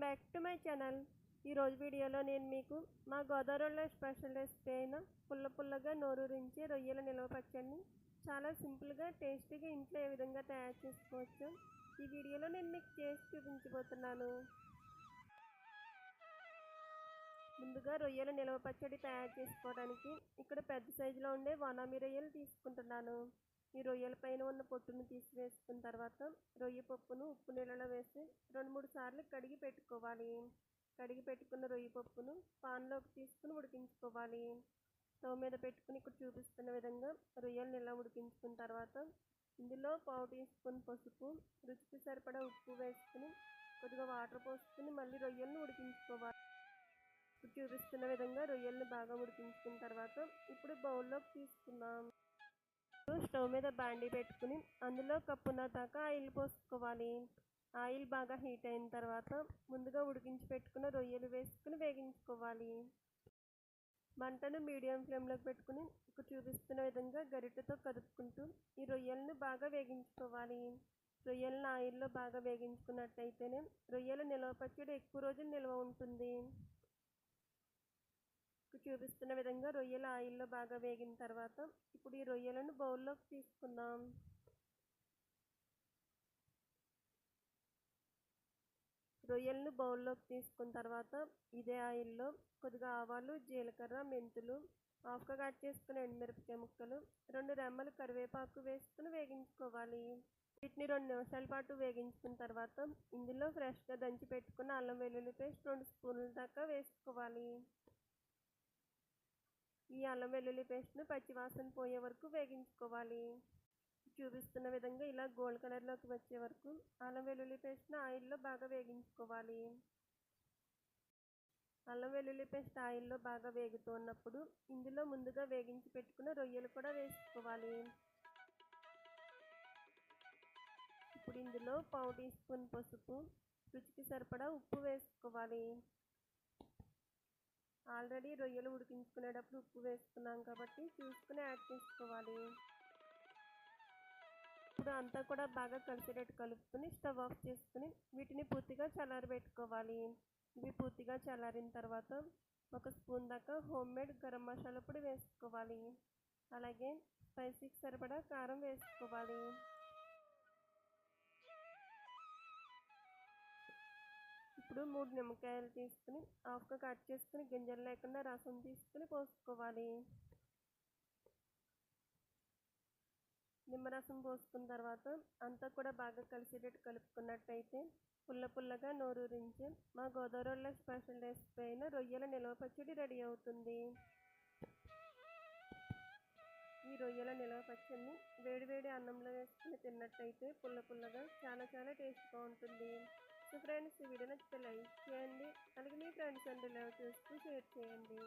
Back to my channel. ఈరోజు వీడియోలో నేను మీకు మా గోదావరిలో స్పెషల్ రెసిపీ అయిన పుల్ల పుల్లగా నోరూరించే రొయ్యల నిల్వ పచ్చడిని చాలా సింపుల్గా టేస్టీగా ఇంట్లో ఏ విధంగా తయారు చేసుకోవచ్చు ఈ వీడియోలో నేను మీకు చేసి చూపించబోతున్నాను. ముందుగా రొయ్యల నిల్వ పచ్చడి తయారు చేసుకోవడానికి ఇక్కడ పెద్ద సైజులో ఉండే వానామి రొయ్యలు తీసుకుంటున్నాను. ఈ రొయ్యల పైన ఉన్న పొట్టును తీసివేసుకున్న తర్వాత రొయ్య పప్పును ఉప్పు నీళ్ళలో వేసి రెండు మూడు సార్లు కడిగి పెట్టుకోవాలి. కడిగి పెట్టుకున్న రొయ్య పప్పును పాన్లోకి తీసుకుని ఉడికించుకోవాలి. స్టవ్ మీద పెట్టుకుని ఇక్కడ చూపిస్తున్న విధంగా రొయ్యలను ఇలా ఉడికించుకున్న తర్వాత ఇందులో పావు టీ స్పూన్ పసుపు రుచికి సరిపడా ఉప్పు వేసుకుని కొద్దిగా వాటర్ పోసుకుని మళ్ళీ రొయ్యలను ఉడికించుకోవాలి. ఇప్పుడు చూపిస్తున్న విధంగా రొయ్యలను బాగా ఉడికించుకున్న తర్వాత ఇప్పుడు బౌల్లోకి తీసుకుందాం. స్టవ్ మీద బాండీ పెట్టుకుని అందులో కప్పున దాకా ఆయిల్ పోసుకోవాలి. ఆయిల్ బాగా హీట్ అయిన తర్వాత ముందుగా ఉడికించి పెట్టుకున్న రొయ్యలు వేసుకుని వేగించుకోవాలి. మంటను మీడియం ఫ్లేమ్లోకి పెట్టుకుని చూపిస్తున్న విధంగా గరిటెతో కదుపుకుంటూ ఈ రొయ్యలను బాగా వేగించుకోవాలి. రొయ్యలను ఆయిల్లో బాగా వేగించుకున్నట్టయితేనే రొయ్యల నిల్వ పచ్చడి ఎక్కువ రోజులు నిల్వ ఉంటుంది. చూపిస్తున్న విధంగా రొయ్యలు ఆయిల్లో బాగా వేగిన తర్వాత ఇప్పుడు ఈ రొయ్యలను బౌల్లోకి తీసుకుందాం. రొయ్యలను బౌల్లోకి తీసుకున్న తర్వాత ఇదే ఆయిల్లో కొద్దిగా ఆవాలు జీలకర్ర మెంతులు హాఫ్గా కట్ చేసుకున్న ఎండుమిరపకాయ ముక్కలు రెండు రెమ్మలు కరివేపాకు వేసుకుని వేగించుకోవాలి. వీటిని రెండు నిమిషాల పాటు వేగించుకున్న తర్వాత ఇందులో ఫ్రెష్గా దంచి పెట్టుకున్న అల్లం వెల్లుల్లి పేస్ట్ రెండు స్పూన్ల దాకా వేసుకోవాలి. ఈ అల్లం వెల్లుల్లి పేస్ట్ను పచ్చివాసన పోయే వరకు వేగించుకోవాలి. చూపిస్తున్న విధంగా ఇలా గోల్డ్ కలర్లోకి వచ్చే వరకు అల్లం వెల్లుల్లి పేస్ట్ను ఆయిల్లో బాగా వేగించుకోవాలి. అల్లం వెల్లుల్లి పేస్ట్ ఆయిల్లో బాగా వేగుతున్నప్పుడు ఇందులో ముందుగా వేగించి పెట్టుకున్న రొయ్యలు కూడా వేసుకోవాలి. ఇప్పుడు ఇందులో పావు టీ స్పూన్ పసుపు రుచికి సరిపడా ఉప్పు వేసుకోవాలి. ఆల్రెడీ రొయ్యలు ఉడికించుకునేటప్పుడు ఉప్పు వేసుకున్నాం కాబట్టి చూసుకుని యాడ్ చేసుకోవాలి. ఇప్పుడు అంతా కూడా బాగా కలిసేటట్టు కలుపుకొని స్టవ్ ఆఫ్ చేసుకుని వీటిని పూర్తిగా చల్లారబెట్టుకోవాలి. ఇవి పూర్తిగా చల్లారిన తర్వాత ఒక స్పూన్ దాకా హోమ్ మేడ్ గరం మసాలా పొడి వేసుకోవాలి. అలాగే స్పైసీకి సరిపడా కారం వేసుకోవాలి. ఇప్పుడు మూడు నిమ్మకాయలు తీసుకుని ఆకు కట్ చేసుకుని గింజలు లేకుండా రసం తీసుకుని పోసుకోవాలి. నిమ్మరసం పోసుకున్న తర్వాత అంతా కూడా బాగా కలిసేటట్టు కలుపుకున్నట్టయితే పుల్ల పుల్లగా నోరూరించి మా గోదావరిలో స్పెషల్ రెసిపీ అయిన రొయ్యల నిల్వ పచ్చడి రెడీ అవుతుంది. ఈ రొయ్యల నిల్వ పచ్చడిని వేడివేడి అన్నంలో వేసుకుని తిన్నట్టయితే పుల్ల పుల్లగా చాలా చాలా టేస్ట్గా ఉంటుంది. సో ఫ్రెండ్స్ ఈ వీడియో నచ్చితే లైక్ చేయండి అలాగే మీ ఫ్రెండ్స్ అండ్ రిలేటివ్స్కి షేర్ చేయండి.